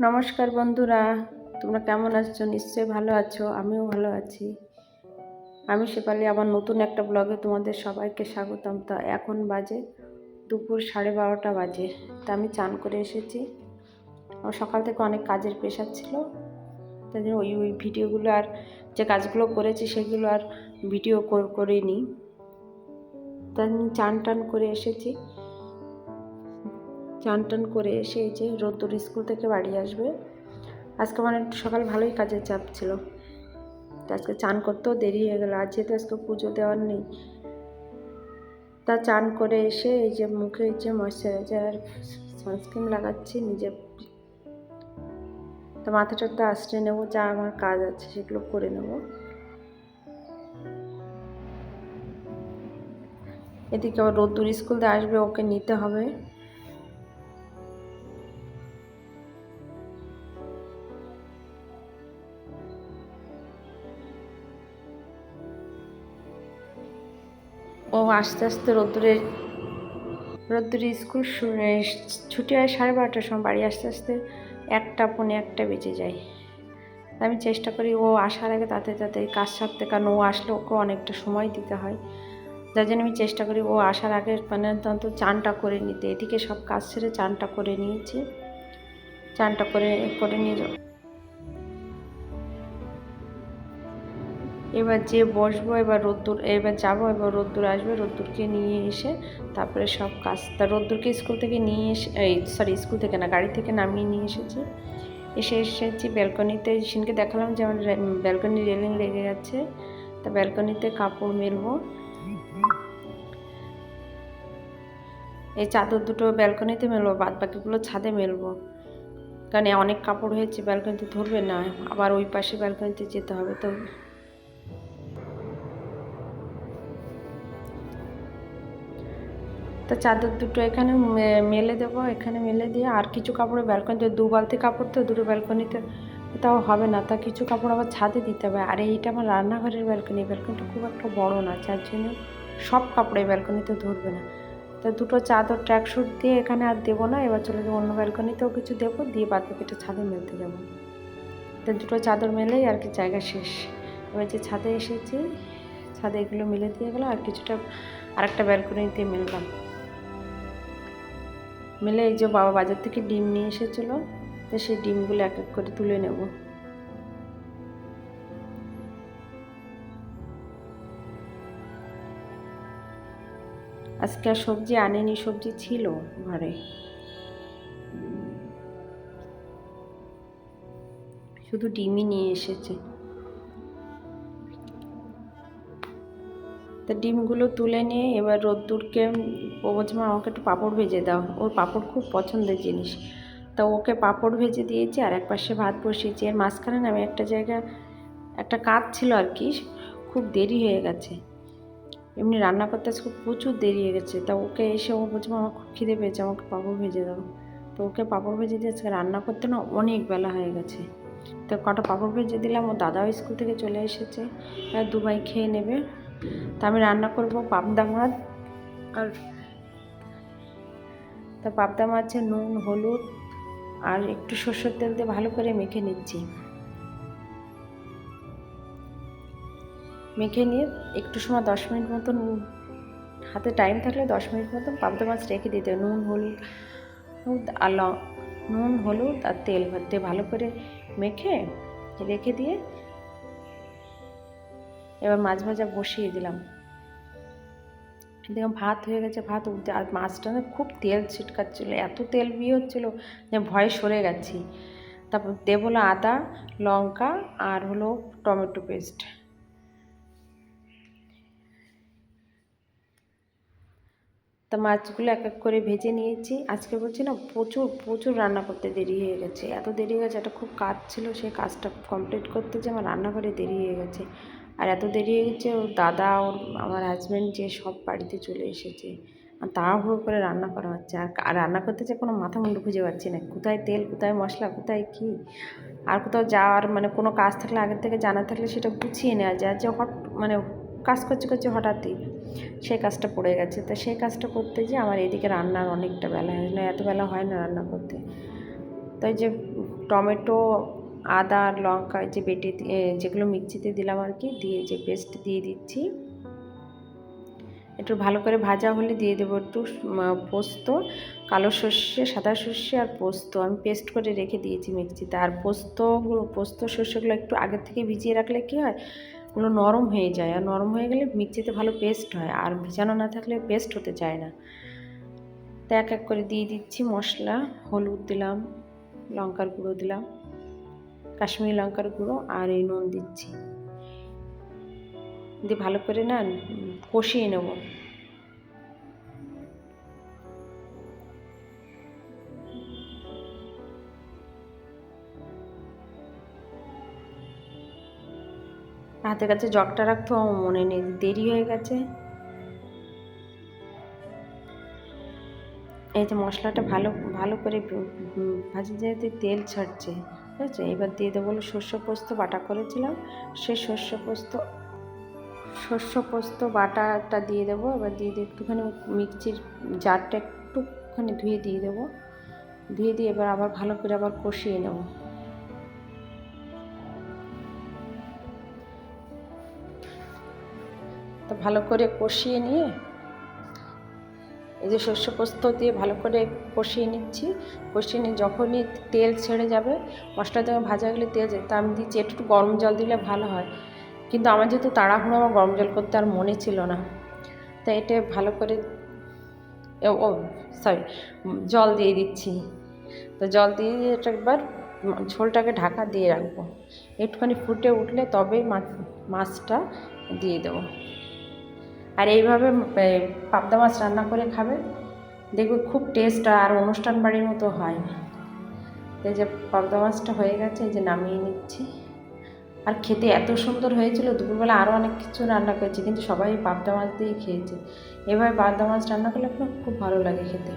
নমস্কার বন্ধুরা, তোমরা কেমন আছো? নিশ্চয়ই ভালো আছো, আমিও ভালো আছি। আমি শেপালি আমার নতুন একটা ব্লগে তোমাদের সবাইকে স্বাগতম। তা এখন বাজে দুপুর সাড়ে বারোটা বাজে। তা আমি চান করে এসেছি। আমার সকাল থেকে অনেক কাজের প্রেশার ছিল। তাই জন্য ওই ওই ভিডিওগুলো আর যে কাজগুলো করেছি সেগুলো আর ভিডিও করিনি। তাই চান টান করে এসেছি। চান টান করে এসে এই যে রোদ্দুর স্কুল থেকে বাড়ি আসবে। আজকে মানে সকাল ভালোই কাজের চাপ ছিল। তো আজকে চান করতেও দেরি হয়ে গেলো। আর যেহেতু আজকে পুজো দেওয়ার নেই তা চান করে এসে এই যে মুখে যে ময়শ্চারাইজার সানস্ক্রিন লাগাচ্ছি, নিজে তো মাথাটা তো আশ্রয় নেব, যা আমার কাজ আছে সেগুলো করে নেব। এদিকে আবার রোদ্দুর স্কুল দিয়ে আসবে, ওকে নিতে হবে। ও আস্তে আস্তে রোদ্দুরের রোদ্দুরে স্কুল ছুটি হয় সাড়ে বারোটার সময় বাড়ি আস্তে আস্তে একটা পনে একটা বেজে যায়। আমি চেষ্টা করি ও আসার আগে তাতে তাতে কাজ সারতে, কারণ ও আসলে ওকে অনেকটা সময় দিতে হয়। যার জন্য আমি চেষ্টা করি ও আসার আগে মানে অন্তত চানটা করে নিতে। এদিকে সব কাজ ছেড়ে চানটা করে নিয়েছি। চানটা করে করে নিয়ে এবার যে বসবো, এবার রোদ্দুর, এবার যাব, এবার রোদ্দুর আসবে, রোদ্দুরকে নিয়ে এসে তারপরে সব কাজ, তা রোদ্দুরকে স্কুল থেকে নিয়ে এসে, এই সরি স্কুল থেকে না, গাড়ি থেকে নামিয়ে নিয়ে এসেছি। এসে এসেছি ব্যালকনিতে সিনকে দেখালাম যে আমার ব্যালকনি রেলিং লেগে গেছে, তা ব্যালকনিতে কাপড় মেলবো। এই চাদর দুটো ব্যালকনিতে মেলবো, বাদ বাকিগুলো ছাদে মেলবো। কারণ অনেক কাপড় হয়েছে, ব্যালকনিতে ধরবে না, আবার ওই পাশে ব্যালকনিতে যেতে হবে তো। তা চাদর দুটো এখানে মেলে দেবো, এখানে মেলে দিয়ে আর কিছু কাপড় ব্যালকনিতে দু বালতি কাপড় তো দুটো ব্যালকনিতে তাও হবে না, তা কিছু কাপড় আবার ছাদে দিতে হবে। আর এইটা আমার রান্নাঘরের ব্যালকনি ব্যালকনিটা খুব একটা বড় না, যার জন্য সব কাপড় ব্যালকনিতে ধরবে না। তা দুটো চাদর ট্র্যাকশুট দিয়ে এখানে আর দেবো না, এবার চলে যাব অন্য ব্যালকনিতেও কিছু দেবো, দিয়ে বাদ ছাদে মেলতে যাব। তো দুটো চাদর মেলেই আর কি জায়গা শেষ। এবার যে ছাদে এসেছি, ছাদে এগুলো মেলে দিয়ে গেলো, আর কিছুটা, আরেকটা ব্যালকনিতে মেললাম। মেলে এই যে বাবা বাজার থেকে ডিম নিয়ে এসেছিল, তো সেই ডিমগুলো এক এক করে তুলে নেব। আজকে আর সবজি আনেনি, সবজি ছিল ঘরে। শুধু ডিমই নিয়ে এসেছে। তা ডিমগুলো তুলে নিয়ে এবার রোদ্দুরকে ও বলছে, মা, আমাকে একটু পাঁপড় ভেজে দাও। ওর পাঁপড় খুব পছন্দের জিনিস। তা ওকে পাঁপড় ভেজে দিয়েছি আর এক পাশে ভাত বসিয়েছি। এর মাঝখানে আমি একটা জায়গা, একটা কাজ ছিল আর কি, খুব দেরি হয়ে গেছে। এমনি রান্না করতে আজকে প্রচুর দেরি হয়ে গেছে। তা ওকে এসে ও বলছে আমার খুব খিদে পেয়েছে, আমাকে পাঁপড় ভেজে দাও। তো ওকে পাঁপড় ভেজে দিয়ে আজকে রান্না করতে না অনেক বেলা হয়ে গেছে। তো কটা পাঁপড় ভেজে দিলাম। ও দাদাও স্কুল থেকে চলে এসেছে। দুবাই খেয়ে নেবে। তা আমি রান্না করব পাবদা মাছ আর তা পাবদা মাছে নুন, হলুদ আর একটু সর্ষের তেল দিয়ে ভালো করে মেখে নিচ্ছি। মেখে নিয়ে একটু সময় দশ মিনিট মতন হাতে টাইম থাকলে দশ মিনিট মতন পাবদা মাছ রেখে দিতে নুন, হলুদ আর নুন, হলুদ আর তেল দিয়ে ভালো করে মেখে রেখে দিয়ে এবার মাছ ভাজা বসিয়ে দিলাম। দেখলাম ভাত হয়ে গেছে, ভাত উঠতে, আর মাছটা না খুব তেল ছিটকাচ্ছিলো, এত তেল বিয়ে হচ্ছিল যে ভয়ে সরে গেছি। তারপর দেবো হলো আদা, লঙ্কা আর হলো টমেটো পেস্ট। তা মাছগুলো এক এক করে ভেজে নিয়েছি। আজকে বলছি না, প্রচুর প্রচুর রান্না করতে দেরি হয়ে গেছে। এত দেরি হয়ে গেছে, একটা খুব কাজ ছিল, সেই কাজটা কমপ্লিট করতে যে আমার রান্নাঘরে দেরি হয়ে গেছে। আর এত দেরি হয়ে গেছে, ওর দাদা, ওর আমার হাজব্যান্ড যে সব বাড়িতে চলে এসেছে। আর তাড়াহুড়ো করে রান্না করা হচ্ছে। আর রান্না করতে যে কোনো মাথা মুন্ডু খুঁজে পাচ্ছি না। কোথায় তেল, কোথায় মশলা, কোথায় কী? আর কোথাও যাওয়ার মানে কোনো কাজ থাকলে, আগের থেকে জানা থাকলে সেটা গুছিয়ে নেওয়া যায়। যে হট মানে কাজ করছে করছে হঠাৎই সেই কাজটা পড়ে গেছে। তা সেই কাজটা করতে যে আমার এদিকে রান্নার অনেকটা বেলা হয় না এত বেলা হয় না রান্না করতে। তাই যে টমেটো আদা আর লঙ্কা যে বেটে যেগুলো মিক্সিতে দিলাম আর কি, দিয়ে যে পেস্ট দিয়ে দিচ্ছি। একটু ভালো করে ভাজা হলে দিয়ে দেবো একটু পোস্ত, কালো সর্ষে, সাদা সর্ষে আর পোস্ত। আমি পেস্ট করে রেখে দিয়েছি মিক্সিতে। আর পোস্তগুলো পোস্ত সর্ষেগুলো একটু আগের থেকে ভিজিয়ে রাখলে কী হয়? ওগুলো নরম হয়ে যায়। আর নরম হয়ে গেলে মিক্সিতে ভালো পেস্ট হয়। আর ভিজানো না থাকলে পেস্ট হতে চায় না। তো এক এক করে দিয়ে দিচ্ছি মশলা। হলুদ দিলাম, লঙ্কার গুঁড়ো দিলাম। কাশ্মীরি লঙ্কার গুঁড়ো আর এই নুন দিচ্ছি। দিয়ে ভালো করে না কষিয়ে নেব। হাতের কাছে জগটা রাখতে আমার মনে নেই, দেরি হয়ে গেছে। এই যে মশলাটা ভালো ভালো করে ভাজি যেতে তেল ছাড়ছে। ঠিক আছে এবার দিয়ে দেবো শস্য পোস্ত বাটা করেছিলাম। সেই শস্য পোস্ত শস্য পোস্ত বাটাটা দিয়ে দেবো। এবার দিয়ে দিয়ে একটুখানি মিক্সির জারটা একটুখানি ধুয়ে দিয়ে দেবো। ধুয়ে দিয়ে এবার আবার ভালো করে আবার কষিয়ে নেব। তো ভালো করে কষিয়ে নিয়ে এই যে শস্য পোস্ত দিয়ে ভালো করে কষিয়ে নিচ্ছি। কষিয়ে নিয়ে যখনই তেল ছেড়ে যাবে, মশলা দেওয়া ভাজা গেলে তেল তা আমি দিচ্ছি একটু গরম জল দিলে ভালো হয়। কিন্তু আমার যেহেতু তাড়াহুড়ো, আমার গরম জল করতে আর মনে ছিল না। তাই এটা ভালো করে ও সরি জল দিয়ে দিচ্ছি। তো জল দিয়ে দিয়ে এটা একবার ঝোলটাকে ঢাকা দিয়ে রাখব। একটুখানি ফুটে উঠলে তবেই মাছ মাছটা দিয়ে দেবো। আর এইভাবে পাবদা মাছ রান্না করে খাবে। দেখবে খুব টেস্ট আর অনুষ্ঠান বাড়ির মতো হয়। এই যে পাবদা মাছটা হয়ে গেছে, এই যে নামিয়ে নিচ্ছি। আর খেতে এত সুন্দর হয়েছিল, দুপুরবেলা আরও অনেক কিছু রান্না করেছি, কিন্তু সবাই পাবদা মাছ দিয়েই খেয়েছে। এভাবে পাবদা মাছ রান্না করলে আপনার খুব ভালো লাগে খেতে।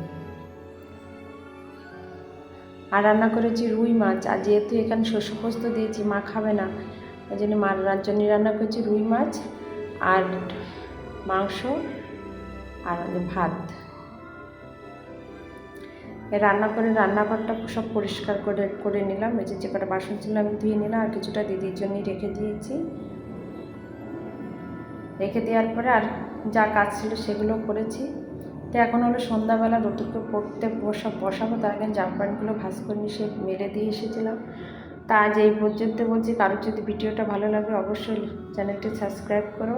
আর রান্না করেছি রুই মাছ, আর যেহেতু এখানে শস্য পোস্ত দিয়েছি, মা খাবে না, ওই জন্য মার জন্য রান্না করেছি রুই মাছ। আর মাংস আর ভাত। রান্না করে রান্নাঘরটা সব পরিষ্কার করে করে নিলাম। এই যে যে কটা বাসন ছিল আমি ধুয়ে নিলাম আর কিছুটা দিদির জন্যই রেখে দিয়েছি। রেখে দেওয়ার পরে আর যা কাজ ছিল সেগুলো করেছি। তো এখন হলো সন্ধ্যাবেলা রতুকে পড়তে বসা, বসাবো, তার আগে জামা প্যান্টগুলো ভাস করে নিয়ে সে মেলে দিয়ে এসেছিলাম। তা আজ এই পর্যন্ত বলছি। কারোর যদি ভিডিওটা ভালো লাগে অবশ্যই চ্যানেলটি সাবস্ক্রাইব করো।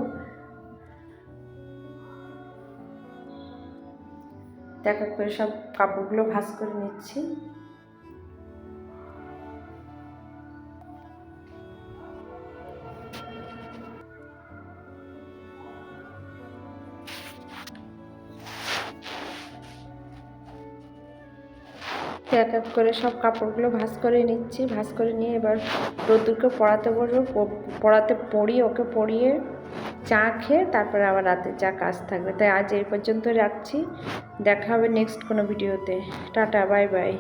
দেখা করে সব কাপড়গুলো ভাঁজ করে নিচ্ছি। এক এক করে সব কাপড়গুলো ভাঁজ করে নিচ্ছি। ভাঁজ করে নিয়ে এবার রোদ্দুরকে পড়াতে বসবো। পড়াতে পড়িয়ে ওকে পড়িয়ে চা খেয়ে তারপরে আবার রাতে চা কাজ থাকবে। তাই আজ এই পর্যন্ত রাখছি। দেখা হবে নেক্সট কোনো ভিডিওতে টাটা বাই বাই